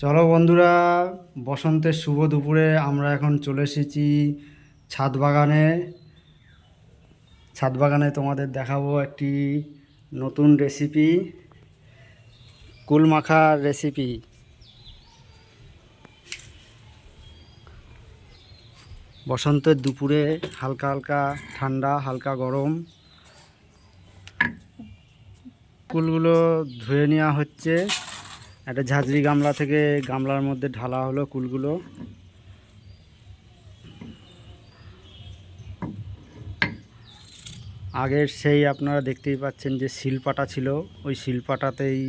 চলো বন্ধুরা, বসন্তের শুভ দুপুরে আমরা এখন চলে এসেছি ছাদ বাগানে। ছাদ বাগানে তোমাদের দেখাবো একটি নতুন রেসিপি কুল মাখার রেসিপি বসন্তের দুপুরে হালকা হালকা ঠান্ডা, হালকা গরম। কুলগুলো ধুয়ে নেওয়া হচ্ছে। একটা ঝাঁঝরি গামলা থেকে গামলার মধ্যে ঢালা হলো কুলগুলো। আগের সেই আপনারা দেখতেই পাচ্ছেন যে শিলপাটা ছিল, ওই শিলপাটাতেই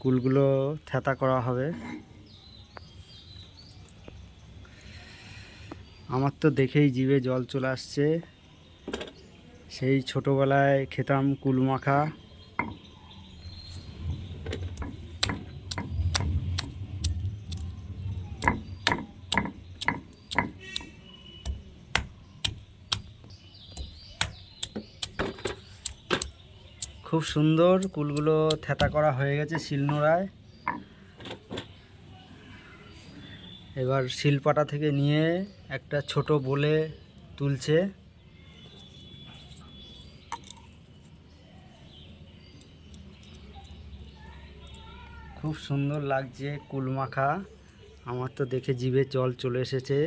কুলগুলো থেতা করা হবে। আমার তো দেখেই জিভে জল চলে আসছে। সেই ছোটোবেলায় খেতাম কুল মাখা খুব সুন্দর কুলগুলো থেতা করা হয়ে গেছে শিলনোড়ায়। এবার শিলপাটা থেকে নিয়ে একটা ছোট বলে তুলছে। খুব সুন্দর লাগছে কুল মাখা। আমার তো দেখে জিভে জল চলে এসেছে।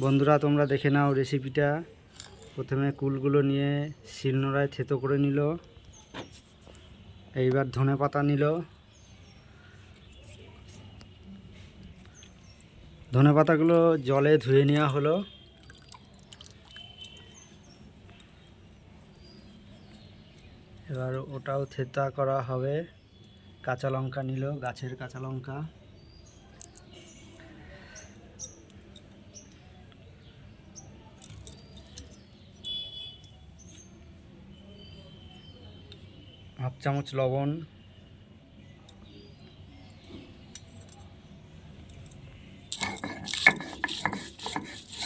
বন্ধুরা, তোমরা দেখে নাও রেসিপিটা প্রথমে কুলগুলো নিয়ে শিলনোড়ায় থেতো করে নিল। এইবার ধনে পাতা নিল। ধনে পাতাগুলো জলে ধুয়ে নেওয়া হলো। এবার ওটাও থেতা করা হবে। কাঁচা লঙ্কা নিল, গাছের কাঁচা লঙ্কা। হাফ চামচ লবণ।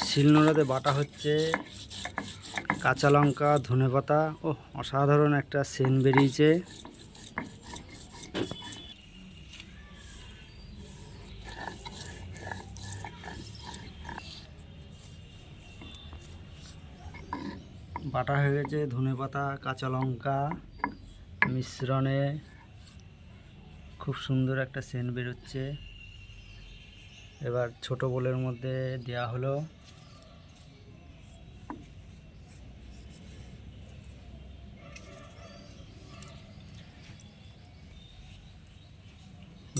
শিলনোড়াতে বাটা হচ্ছে কাঁচা লঙ্কা ধনেপাতা ও অসাধারণ একটা সেন বেরিয়েছে। বাটা হয়ে গেছে ধনেপাতা কাঁচা লঙ্কা। মিশ্রণে খুব সুন্দর একটা সেন্ট বেরোচ্ছে। এবার ছোট বোলের মধ্যে দেয়া হলো।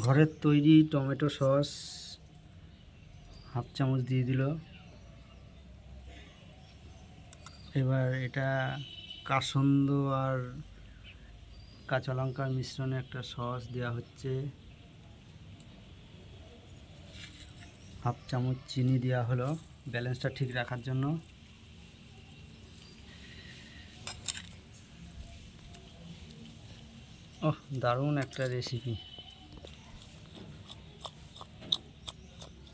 ঘরের তৈরি টমেটো সস হাফ চামচ দিয়ে দিল। এবার এটা কাসন্দ আর কাঁচা লঙ্কার মিশ্রণে একটা সস দেওয়া হচ্ছে। হাফ চামচ চিনি দেওয়া হলো ব্যালেন্সটা ঠিক রাখার জন্য। ওহ, দারুণ একটা রেসিপি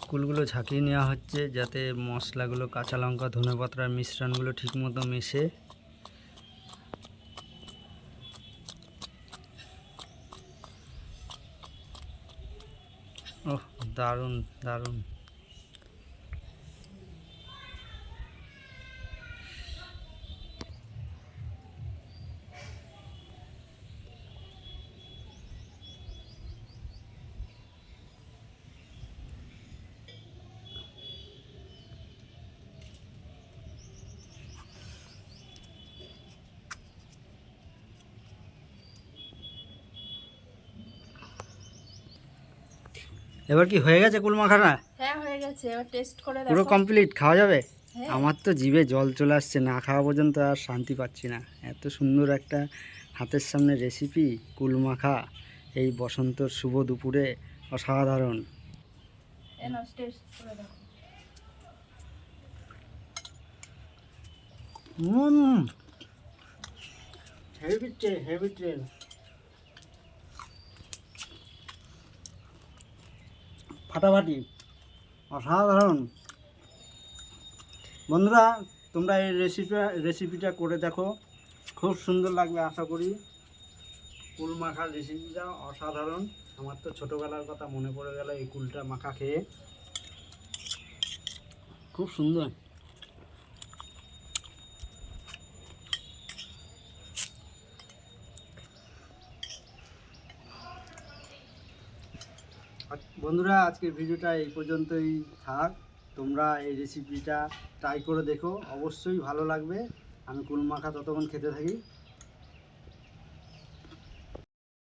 কুলগুলো ঝাঁকিয়ে নেওয়া হচ্ছে যাতে মশলাগুলো, কাঁচা লঙ্কা, ধনেপাতার মিশ্রণগুলো ঠিকমতো মেশে। ওহ দারুণ দারুণ। এবার কি হয়ে গেছে কুল মাখানা হ্যাঁ হয়ে গেছে। এবার টেস্ট করে দেখো। পুরো কমপ্লিট খাওয়া যাবে? হ্যাঁ। আমার তো জিভে জল চলে আসছে না খাওয়া পর্যন্ত আর শান্তি পাচ্ছি না। এত সুন্দর একটা হাতের সামনে রেসিপি কুল মাখা। এই বসন্তর শুভ দুপুরে অসাধারণ। হুম হেভি ট্রেন হেভি ট্রেন ফাটাফাটি অসাধারণ। বন্ধুরা, তোমরা এই রেসিপিটা রেসিপিটা করে দেখো। খুব সুন্দর লাগবে, আশা করি। কুল মাখার রেসিপিটা অসাধারণ। আমার তো ছোটোবেলার কথা মনে পড়ে গেল এই কুলটা মাখা খেয়ে। খুব সুন্দর। বন্ধুরা, আজকের ভিডিওটা এই পর্যন্তই থাক। তোমরা এই রেসিপিটা ট্রাই করে দেখো। অবশ্যই ভালো লাগবে। আমি কুল মাখা ততক্ষণ খেতে থাকি।